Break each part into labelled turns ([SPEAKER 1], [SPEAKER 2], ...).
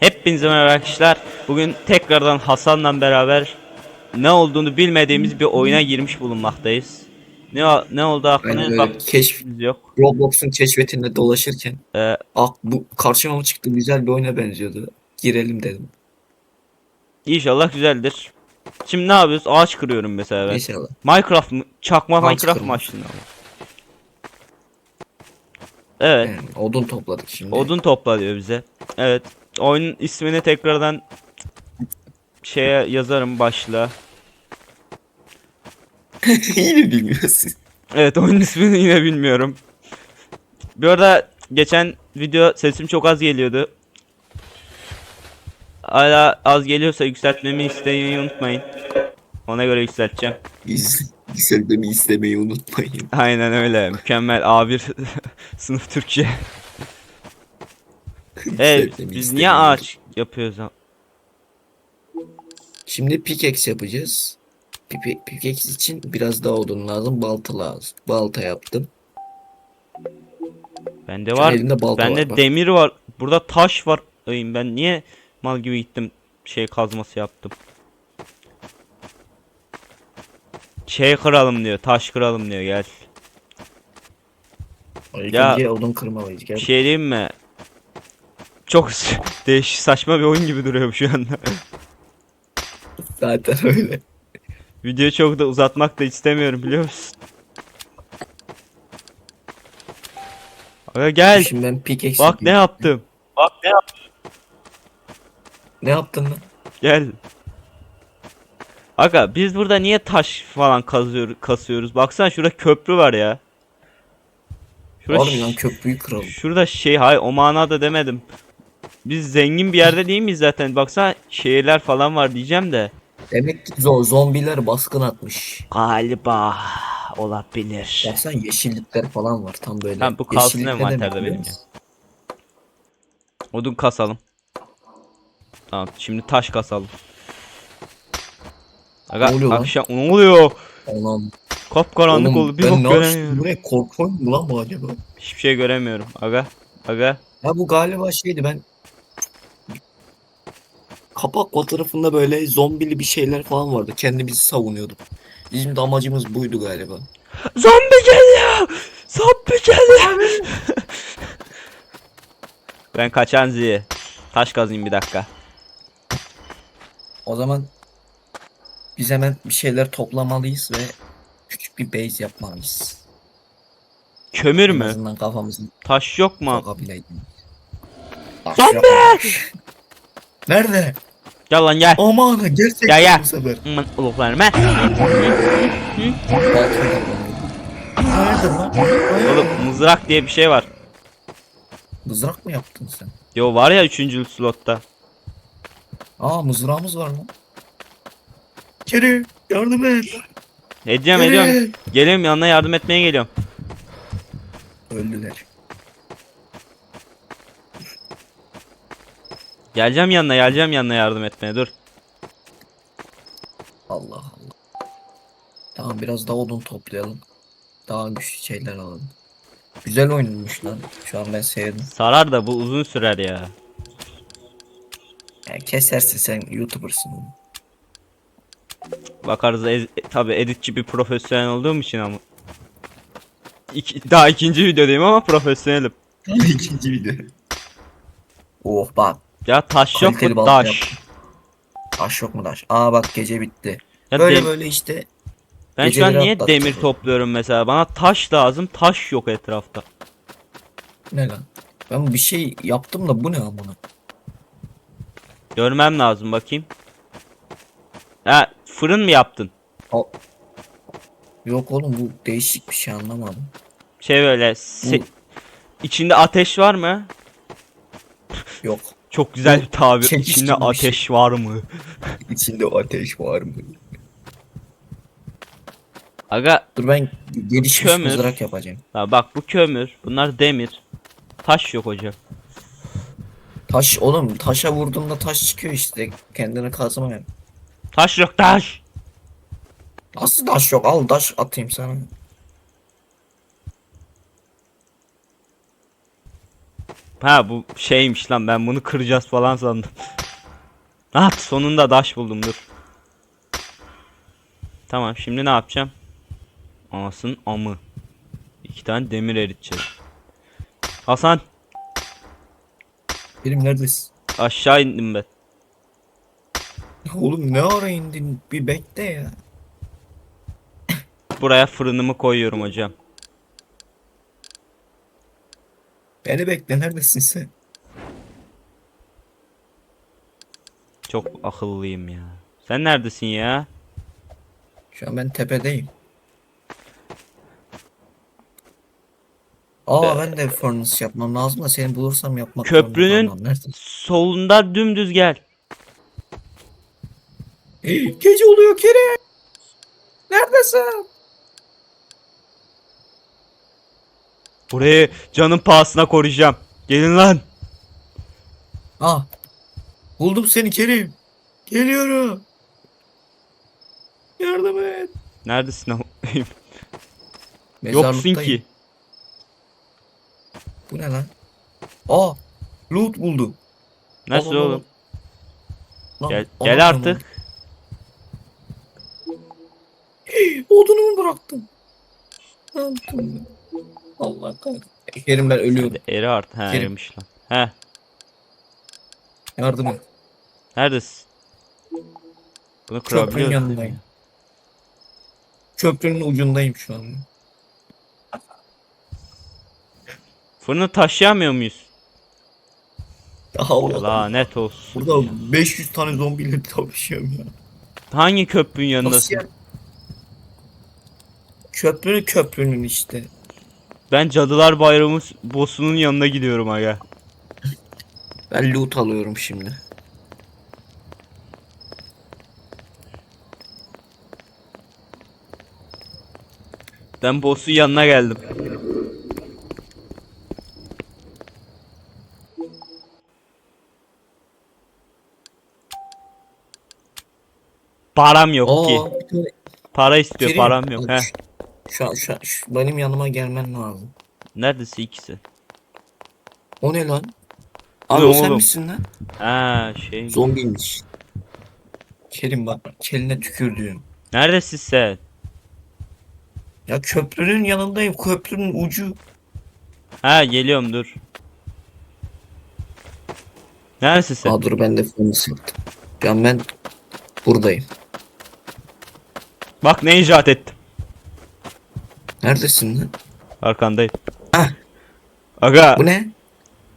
[SPEAKER 1] Hepinize merhaba arkadaşlar. Bugün tekrardan Hasan'la beraber ne olduğunu bilmediğimiz bir oyuna girmiş bulunmaktayız. Ne ne oldu hakkında bak.
[SPEAKER 2] Keşf
[SPEAKER 1] yok.
[SPEAKER 2] Roblox'un keşfetinde dolaşırken
[SPEAKER 1] Ee,
[SPEAKER 2] ah bu karşıma mı çıktı güzel bir oyuna benziyordu. Girelim dedim.
[SPEAKER 1] inşallah güzeldir. Şimdi ne yapıyoruz? Ağaç kırıyorum mesela ben.
[SPEAKER 2] İnşallah.
[SPEAKER 1] Minecraft mı? Çakma
[SPEAKER 2] Ağaç
[SPEAKER 1] Minecraft
[SPEAKER 2] kırma.
[SPEAKER 1] mı açtın? Evet.
[SPEAKER 2] Yani odun topladık şimdi.
[SPEAKER 1] Odun topla diyor bize. Evet. Oyunun ismini tekrardan şeye yazarım başlığa.
[SPEAKER 2] Yine bilmiyorsun.
[SPEAKER 1] Evet oyunun ismini yine bilmiyorum. Bir arada geçen video sesim çok az geliyordu. Hala az geliyorsa yükseltmemi istemeyi unutmayın. Ona göre yükselteceğim.
[SPEAKER 2] İzlememi istemeyi unutmayın.
[SPEAKER 1] Aynen öyle. Mükemmel A1 sınıf Türkçe.
[SPEAKER 2] İzlememi
[SPEAKER 1] biz niye ağaç yapıyoruz? ha?
[SPEAKER 2] Şimdi pickaxe yapacağız. Pipe, pickaxe için biraz daha odun lazım. Balta lazım. Balta yaptım.
[SPEAKER 1] Bende
[SPEAKER 2] Var, elimde balta
[SPEAKER 1] Bende
[SPEAKER 2] var. bak.
[SPEAKER 1] demir var. Burada taş var. Ay, ben niye mal gibi gittim şey kazması yaptım. Şey kıralım diyor. Taş kıralım diyor gel.
[SPEAKER 2] İlk
[SPEAKER 1] Ya-
[SPEAKER 2] önce odun kırmalıyız. Gel.
[SPEAKER 1] Bir şey diyeyim mi? Çok değişik saçma bir oyun gibi duruyor şu anda.
[SPEAKER 2] Zaten öyle.
[SPEAKER 1] Videoyu çok da uzatmak da istemiyorum biliyor musun? Aga gel.
[SPEAKER 2] Şimdi ben pickaxe
[SPEAKER 1] Bak ne yaptım. Bak ne yaptım.
[SPEAKER 2] Ne yaptın lan?
[SPEAKER 1] Gel. Aga biz burada niye taş falan kazıyor, kasıyoruz? Baksana şurada köprü var ya. Şurada,
[SPEAKER 2] Oğlum lan köprüyü kıralım.
[SPEAKER 1] şurada şey hay o manada demedim. Biz zengin bir yerde değil miyiz zaten? Baksana şehirler falan var diyeceğim de.
[SPEAKER 2] Demek ki zo- zombiler baskın atmış.
[SPEAKER 1] Galiba olabilir.
[SPEAKER 2] Baksana yeşillikler falan var tam böyle.
[SPEAKER 1] Tamam, bu kalsın
[SPEAKER 2] Yeşillikler
[SPEAKER 1] envanterde benim
[SPEAKER 2] musun?
[SPEAKER 1] Odun kasalım. Tamam şimdi taş kasalım. Aga
[SPEAKER 2] Ne oluyor lan?
[SPEAKER 1] akşam ne oluyor?
[SPEAKER 2] Anam.
[SPEAKER 1] Kapkaranlık oldu bir bok göremiyorum.
[SPEAKER 2] Bu ne korkun mu lan bu acaba?
[SPEAKER 1] Hiçbir şey göremiyorum. Aga aga
[SPEAKER 2] Ya bu galiba şeydi ben kapak fotoğrafında böyle zombili bir şeyler falan vardı. Kendimizi savunuyorduk. Bizim de amacımız buydu galiba.
[SPEAKER 1] Zombi geliyor! Zombi geliyor! ben kaçan ziye. Taş kazayım bir dakika.
[SPEAKER 2] O zaman biz hemen bir şeyler toplamalıyız ve küçük bir base yapmalıyız.
[SPEAKER 1] Kömür
[SPEAKER 2] En
[SPEAKER 1] mü?
[SPEAKER 2] azından kafamızı
[SPEAKER 1] Taş yok mu?
[SPEAKER 2] sokabilelim.
[SPEAKER 1] Zombi!
[SPEAKER 2] Nerede?
[SPEAKER 1] Gel lan gel.
[SPEAKER 2] Aman gerçekten
[SPEAKER 1] Ya, ya.
[SPEAKER 2] bu sefer.
[SPEAKER 1] Aman.
[SPEAKER 2] Nerede lan?
[SPEAKER 1] Oğlum mızrak diye bir şey var.
[SPEAKER 2] Mızrak mı yaptın sen?
[SPEAKER 1] Yo var ya 3. slotta.
[SPEAKER 2] Aa mızrağımız var lan. Kerim yardım et.
[SPEAKER 1] Edeceğim
[SPEAKER 2] Kerim.
[SPEAKER 1] ediyorum. Geliyorum yanına yardım etmeye geliyorum.
[SPEAKER 2] Öldüler.
[SPEAKER 1] Geleceğim yanına geleceğim yanına yardım etmeye dur.
[SPEAKER 2] Allah Allah. Tamam biraz daha odun toplayalım. Daha güçlü şeyler alalım. Güzel oyunmuş lan. Şu an ben sevdim.
[SPEAKER 1] Sarar da bu uzun sürer ya.
[SPEAKER 2] Yani kesersin sen YouTuber'sın.
[SPEAKER 1] Bakarız e, tabi editçi bir profesyonel olduğum için ama. İki, daha ikinci videodayım ama profesyonelim.
[SPEAKER 2] İkinci video. Oh bak.
[SPEAKER 1] Ya taş yok
[SPEAKER 2] Kaliteli
[SPEAKER 1] mu taş?
[SPEAKER 2] Taş yok mu taş? Aa bak gece bitti.
[SPEAKER 1] Ya
[SPEAKER 2] böyle
[SPEAKER 1] dem-
[SPEAKER 2] böyle işte.
[SPEAKER 1] ben şu an
[SPEAKER 2] geceleri
[SPEAKER 1] niye
[SPEAKER 2] atlattık.
[SPEAKER 1] demir topluyorum mesela? Bana taş lazım. Taş yok etrafta.
[SPEAKER 2] Ne lan? Ben bir şey yaptım da bu ne amına?
[SPEAKER 1] Görmem lazım bakayım. Ha fırın mı yaptın?
[SPEAKER 2] Yok oğlum bu değişik bir şey anlamadım.
[SPEAKER 1] Şey böyle se-
[SPEAKER 2] Bu-
[SPEAKER 1] içinde ateş var mı?
[SPEAKER 2] Yok.
[SPEAKER 1] Çok güzel bir tabir.
[SPEAKER 2] çekiç
[SPEAKER 1] İçinde
[SPEAKER 2] bir şey.
[SPEAKER 1] ateş var mı?
[SPEAKER 2] İçinde ateş var mı?
[SPEAKER 1] Aga
[SPEAKER 2] Dur ben gelişmiş
[SPEAKER 1] Kömür.
[SPEAKER 2] mızrak yapacağım.
[SPEAKER 1] ha bak bu kömür. Bunlar demir. Taş yok hocam.
[SPEAKER 2] Taş oğlum taşa vurduğumda taş çıkıyor işte. Kendine kazma.
[SPEAKER 1] Taş yok taş.
[SPEAKER 2] Nasıl taş yok? Al taş atayım sana.
[SPEAKER 1] Ha bu şeymiş lan ben bunu kıracağız falan sandım. Ah sonunda taş buldum dur. Tamam şimdi ne yapacağım? Anasın amı. İki tane demir eriteceğiz. Hasan
[SPEAKER 2] Kerim neredesin?
[SPEAKER 1] aşağı indim ben.
[SPEAKER 2] Oğlum ne ara indin? Bir bekle ya.
[SPEAKER 1] Buraya fırınımı koyuyorum hocam.
[SPEAKER 2] Beni bekle neredesin sen?
[SPEAKER 1] Çok akıllıyım ya. Sen neredesin ya?
[SPEAKER 2] Şu an ben tepedeyim. Aa
[SPEAKER 1] Be-
[SPEAKER 2] ben de furnace yapmam lazım da seni bulursam yapmak
[SPEAKER 1] Köprünün-
[SPEAKER 2] zorunda kalmam. Neredesin?
[SPEAKER 1] Solunda dümdüz gel.
[SPEAKER 2] Gece oluyor Kerim. Neredesin?
[SPEAKER 1] Burayı canın pahasına koruyacağım. Gelin lan.
[SPEAKER 2] Ah. Buldum seni Kerim. Geliyorum. Yardım et.
[SPEAKER 1] Neredesin? am- Yoksun
[SPEAKER 2] Mezarlıktayım.
[SPEAKER 1] ki.
[SPEAKER 2] Bu ne lan? Aa. Loot buldum.
[SPEAKER 1] Nasıl
[SPEAKER 2] Al, al, al.
[SPEAKER 1] oğlum?
[SPEAKER 2] Lan,
[SPEAKER 1] Gel, gel artık.
[SPEAKER 2] Hey, Odunumu bıraktım. Ne yaptım ben? Allah kahretsin. Kerim ben ölüyorum.
[SPEAKER 1] Eri art. He
[SPEAKER 2] Kerim.
[SPEAKER 1] erimiş lan. He.
[SPEAKER 2] Yardım et.
[SPEAKER 1] Neredesin? Bunu kırabiliyoruz değil mi?
[SPEAKER 2] yanındayım. Köprünün ucundayım şu an.
[SPEAKER 1] Fırını taşıyamıyor muyuz?
[SPEAKER 2] Allah.
[SPEAKER 1] Lanet olsun.
[SPEAKER 2] Burada 500 tane zombiyle savaşıyorum ya.
[SPEAKER 1] Hangi köprünün
[SPEAKER 2] Nasıl
[SPEAKER 1] yanındasın?
[SPEAKER 2] ya? Köprünün köprünün işte.
[SPEAKER 1] Ben Cadılar Bayramı boss'unun yanına gidiyorum aga.
[SPEAKER 2] Ben loot alıyorum şimdi.
[SPEAKER 1] Ben boss'un yanına geldim. Param yok ki.
[SPEAKER 2] Bir tane-
[SPEAKER 1] Para istiyor, param yok.
[SPEAKER 2] bak
[SPEAKER 1] He.
[SPEAKER 2] Şu an, şu an şu- benim yanıma gelmen lazım.
[SPEAKER 1] Neredesin ikisi?
[SPEAKER 2] O ne lan? Abi
[SPEAKER 1] Ne
[SPEAKER 2] o sen
[SPEAKER 1] oğlum?
[SPEAKER 2] misin lan?
[SPEAKER 1] Ha şey.
[SPEAKER 2] Zombiymiş. Kerim bak keline tükürdüğüm.
[SPEAKER 1] Neredesin sen?
[SPEAKER 2] Ya köprünün yanındayım. Köprünün ucu.
[SPEAKER 1] Ha geliyorum dur. Neredesin sen?
[SPEAKER 2] Aa dur ben de fonu sıktım. Ya ben buradayım.
[SPEAKER 1] Bak ne icat ettim.
[SPEAKER 2] Neredesin lan?
[SPEAKER 1] Arkandayım.
[SPEAKER 2] Hah.
[SPEAKER 1] Aga
[SPEAKER 2] Bu ne?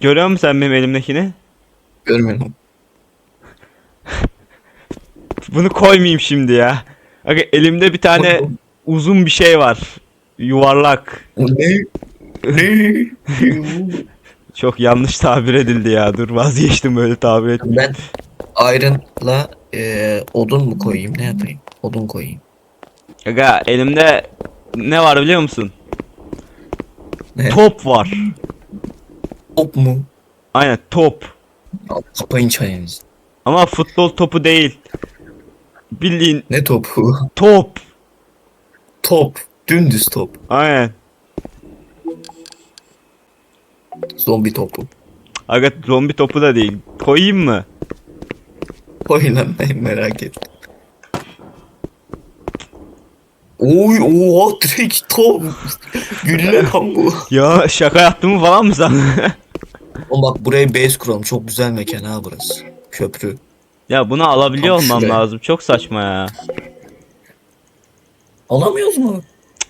[SPEAKER 1] görüyor musun sen benim elimdekini?
[SPEAKER 2] Görmüyorum.
[SPEAKER 1] Bunu koymayayım şimdi ya. Aga elimde bir tane uzun bir şey var. Yuvarlak.
[SPEAKER 2] Ne? Ne?
[SPEAKER 1] Çok yanlış tabir edildi ya. Dur vazgeçtim böyle tabir et.
[SPEAKER 2] ben Iron'la e, odun mu koyayım? Ne yapayım? Odun koyayım.
[SPEAKER 1] Aga elimde ne var biliyor musun?
[SPEAKER 2] Ne?
[SPEAKER 1] Top var.
[SPEAKER 2] Top mu?
[SPEAKER 1] Aynen top.
[SPEAKER 2] Al, Kapayın çayınızı.
[SPEAKER 1] Ama futbol topu değil. Bildiğin
[SPEAKER 2] Ne topu?
[SPEAKER 1] top.
[SPEAKER 2] top. Dümdüz top.
[SPEAKER 1] Aynen.
[SPEAKER 2] Zombi topu.
[SPEAKER 1] Aga zombi topu da değil. Koyayım mı?
[SPEAKER 2] Koy lan ben merak ettim. Oy oha direkt top. Gülle lan bu.
[SPEAKER 1] Ya şaka yaptın mı falan mı sen?
[SPEAKER 2] Oğlum bak buraya base kuralım. Çok güzel mekan ha burası. Köprü.
[SPEAKER 1] ya bunu alabiliyor
[SPEAKER 2] Tam
[SPEAKER 1] olmam
[SPEAKER 2] şuraya.
[SPEAKER 1] lazım. Çok saçma ya.
[SPEAKER 2] Alamıyoruz mu?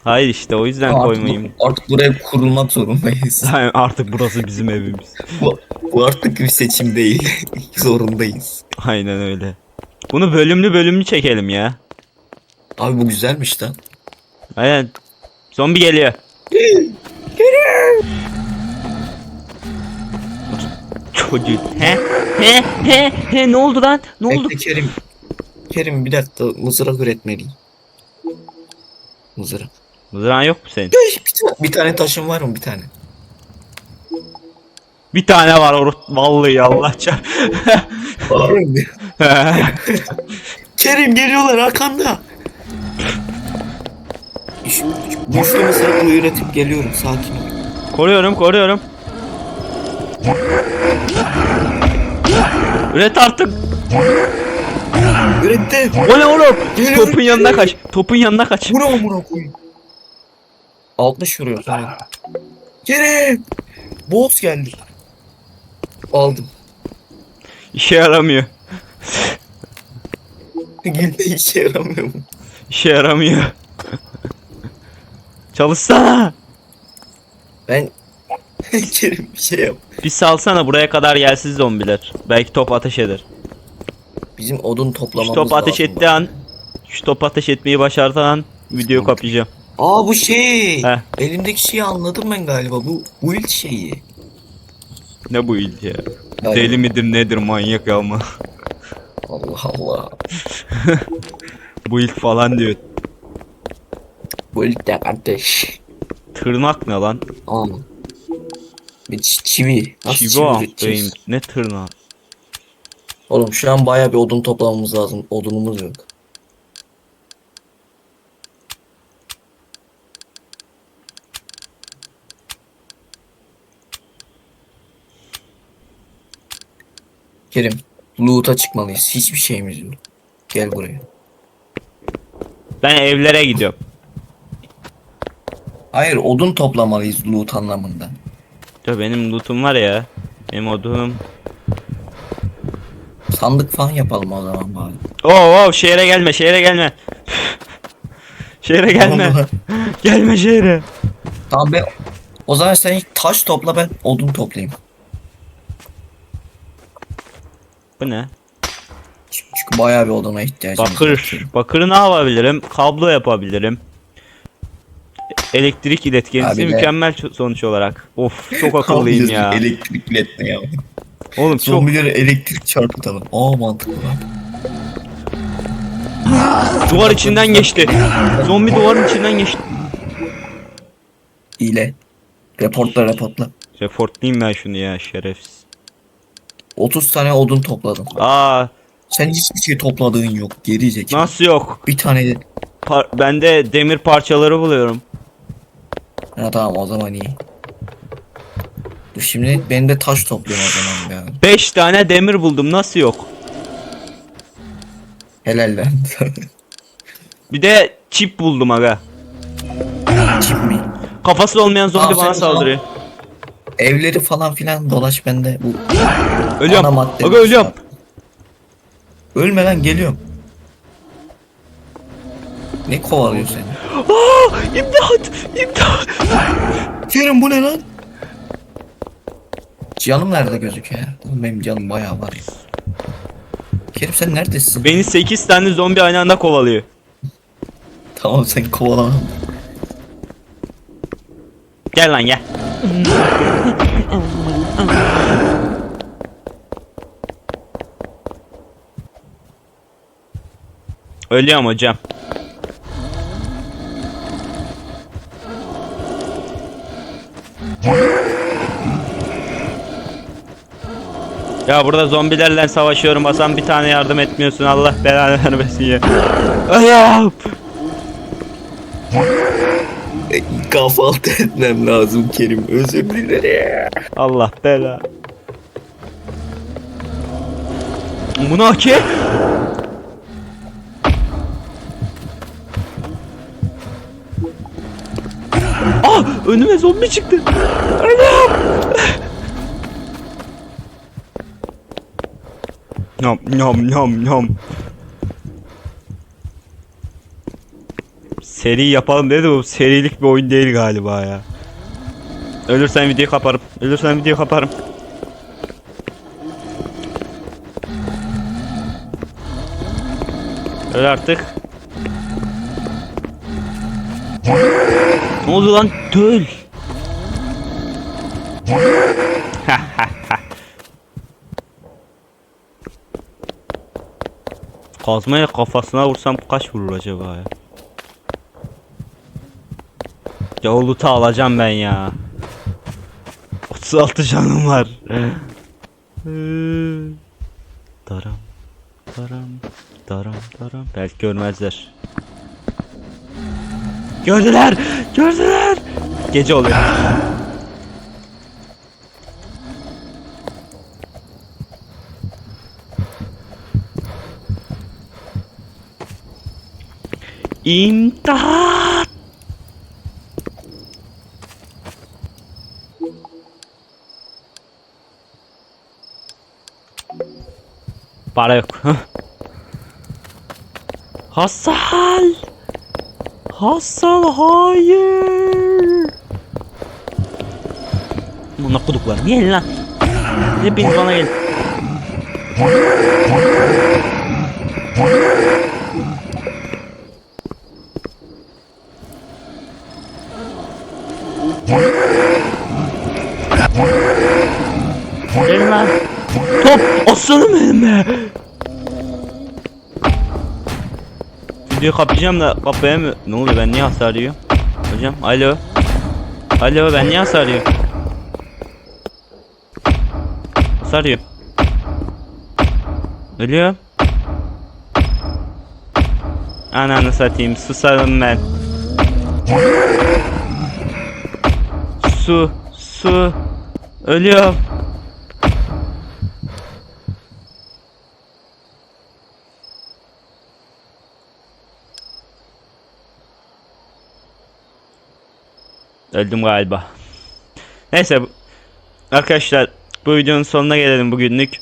[SPEAKER 1] Hayır işte o yüzden
[SPEAKER 2] Artık,
[SPEAKER 1] koymayayım.
[SPEAKER 2] artık buraya kurulmak zorundayız.
[SPEAKER 1] Aynen, Artık burası bizim evimiz.
[SPEAKER 2] bu, bu artık bir seçim değil. Zorundayız.
[SPEAKER 1] Aynen öyle. Bunu bölümlü bölümlü çekelim ya.
[SPEAKER 2] Abi bu güzelmiş lan.
[SPEAKER 1] Aynen. Zombi geliyor. Çocuk. He? He? He? He? Ne oldu lan? Ne oldu?
[SPEAKER 2] Bekle Kerim. Kerim bir dakika mızrak üretmeliyim. Mızrak.
[SPEAKER 1] Mızrağın yok mu senin?
[SPEAKER 2] Bir, ta- bir tane taşım var mı bir tane?
[SPEAKER 1] Bir tane var or vallahi Allah
[SPEAKER 2] mı? Kerim geliyorlar arkanda. İş, güçlü mızrakla üretip geliyorum sakin ol.
[SPEAKER 1] koruyorum, koruyorum. Üret artık.
[SPEAKER 2] Ürettim.
[SPEAKER 1] O ne oğlum?
[SPEAKER 2] Geliyorum,
[SPEAKER 1] Topun yanına kaç. Topun yanına kaç.
[SPEAKER 2] Vur amına koyayım. 60 vuruyor. Kerem. Boss geldi. Aldım.
[SPEAKER 1] İşe yaramıyor.
[SPEAKER 2] Yine işe yaramıyor mu?
[SPEAKER 1] İşe yaramıyor. Çalışsana.
[SPEAKER 2] Ben Kerim bir şey yap.
[SPEAKER 1] Bir salsana buraya kadar gelsiz zombiler. Belki top ateş eder.
[SPEAKER 2] Bizim odun
[SPEAKER 1] Şu
[SPEAKER 2] toplamamız
[SPEAKER 1] top ateş
[SPEAKER 2] lazım
[SPEAKER 1] ettiği
[SPEAKER 2] bak.
[SPEAKER 1] an, şu top ateş etmeyi başardığı an videoyu kapayacağım.
[SPEAKER 2] Aa bu şey.
[SPEAKER 1] Heh.
[SPEAKER 2] Elimdeki şeyi anladım ben galiba. Bu bu ilk şeyi.
[SPEAKER 1] Ne bu ilk ya?
[SPEAKER 2] Galiba.
[SPEAKER 1] Deli midir nedir manyak ya ama.
[SPEAKER 2] Allah Allah.
[SPEAKER 1] bu ilk falan diyor.
[SPEAKER 2] Bu ilk de kardeş.
[SPEAKER 1] Tırnak ne lan?
[SPEAKER 2] Aa. Bir ç- çivi. Nasıl
[SPEAKER 1] Çivi
[SPEAKER 2] çivi
[SPEAKER 1] ah
[SPEAKER 2] üreteceğiz?
[SPEAKER 1] Ne tırnağı?
[SPEAKER 2] Oğlum şu an bayağı bir odun toplamamız lazım. Odunumuz yok. Kerim, loot'a çıkmalıyız. Hiçbir şeyimiz yok. Gel buraya.
[SPEAKER 1] Ben evlere gidiyorum.
[SPEAKER 2] Hayır, odun toplamalıyız loot anlamında.
[SPEAKER 1] Ya benim lootum var ya. Benim odunum.
[SPEAKER 2] Sandık falan yapalım o zaman bari.
[SPEAKER 1] Oo oo şehre gelme şehre gelme. şehre gelme. Gelme şehre.
[SPEAKER 2] Tamam ben o zaman sen ilk taş topla ben odun toplayayım.
[SPEAKER 1] Bu ne?
[SPEAKER 2] Çünkü bayağı bir oduna ihtiyacımız var.
[SPEAKER 1] Bakır. Bakırı ne yapabilirim? Kablo yapabilirim. Elektrik iletkenisi
[SPEAKER 2] Abi de-
[SPEAKER 1] mükemmel ço- sonuç olarak. Of çok akıllıyım ya.
[SPEAKER 2] Elektrik iletme ya.
[SPEAKER 1] Oğlum çok
[SPEAKER 2] Zombilere elektrik çarpıtalım. Aa mantıklı lan.
[SPEAKER 1] duvar içinden geçti. Zombi duvarın içinden geçti.
[SPEAKER 2] İle. Reportla reportla.
[SPEAKER 1] Reportlayayım ben şunu ya şerefsiz.
[SPEAKER 2] 30 tane odun topladım.
[SPEAKER 1] Aa
[SPEAKER 2] Sen hiçbir şey topladığın yok. Geri zekalı.
[SPEAKER 1] nasıl yok?
[SPEAKER 2] Bir tane de.
[SPEAKER 1] Par- ben de demir parçaları buluyorum.
[SPEAKER 2] Ha tamam o zaman iyi. Dur şimdi ben de taş topluyorum o zaman ya.
[SPEAKER 1] 5 tane demir buldum nasıl yok?
[SPEAKER 2] Helal lan.
[SPEAKER 1] Bir de çip buldum aga.
[SPEAKER 2] Çip mi?
[SPEAKER 1] Kafası olmayan zombi bana
[SPEAKER 2] sen-
[SPEAKER 1] saldırıyor.
[SPEAKER 2] Evleri falan filan dolaş bende. Bu ana
[SPEAKER 1] Ölüyorum.
[SPEAKER 2] madde.
[SPEAKER 1] Aga ölüyorum.
[SPEAKER 2] Ölme lan geliyorum. Ne kovalıyor seni?
[SPEAKER 1] Aa, imdat! İmdat!
[SPEAKER 2] Kerim bu ne lan? Canım nerede gözüküyor? Oğlum benim canım bayağı var. ya. Kerim sen neredesin?
[SPEAKER 1] Beni 8 tane zombi aynı anda kovalıyor.
[SPEAKER 2] Tamam sen kovalama.
[SPEAKER 1] Gel lan gel. Ölüyorum hocam. Ya burada zombilerle savaşıyorum Hasan bir tane yardım etmiyorsun Allah belanı vermesin ya. Ayağım.
[SPEAKER 2] Kahvaltı etmem lazım Kerim. Özür dilerim.
[SPEAKER 1] Allah bela. Bu ne ki? Ah önüme zombi çıktı. Anam. Nyam nyam nyam nyam. Seri yapalım dedi bu serilik bir oyun değil galiba ya. Ölürsen videoyu kaparım. Ölürsen videoyu kaparım. Öl artık. Ne oldu lan? Döl. Kazmayla kafasına vursam kaç vurur acaba ya? Ya o loot'u alacağım ben ya. 36 canım var. daram, daram, daram, daram. Belki görmezler. Gördüler, gördüler. Gece oluyor. İmdat! Para yok. Hasan! Hasan hayır! Buna kuduklar. Gelin lan. Hepiniz bana gelin. Gelin lan. Top aslanım benim be. Videoyu kapayacağım da kapayamıyor. Ne oluyor ben niye hasar yiyorum? Hocam alo. Alo ben niye hasar yiyorum? Hasar yiyorum. Ölüyorum. Ananı satayım susarım ben. Su, su. Ölüyorum. Öldüm galiba. Neyse arkadaşlar bu videonun sonuna gelelim bugünlük.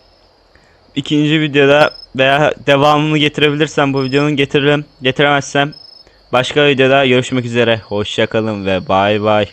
[SPEAKER 1] İkinci videoda veya devamını getirebilirsem bu videonun getiririm. Getiremezsem başka videoda görüşmek üzere. Hoşçakalın ve bay bay.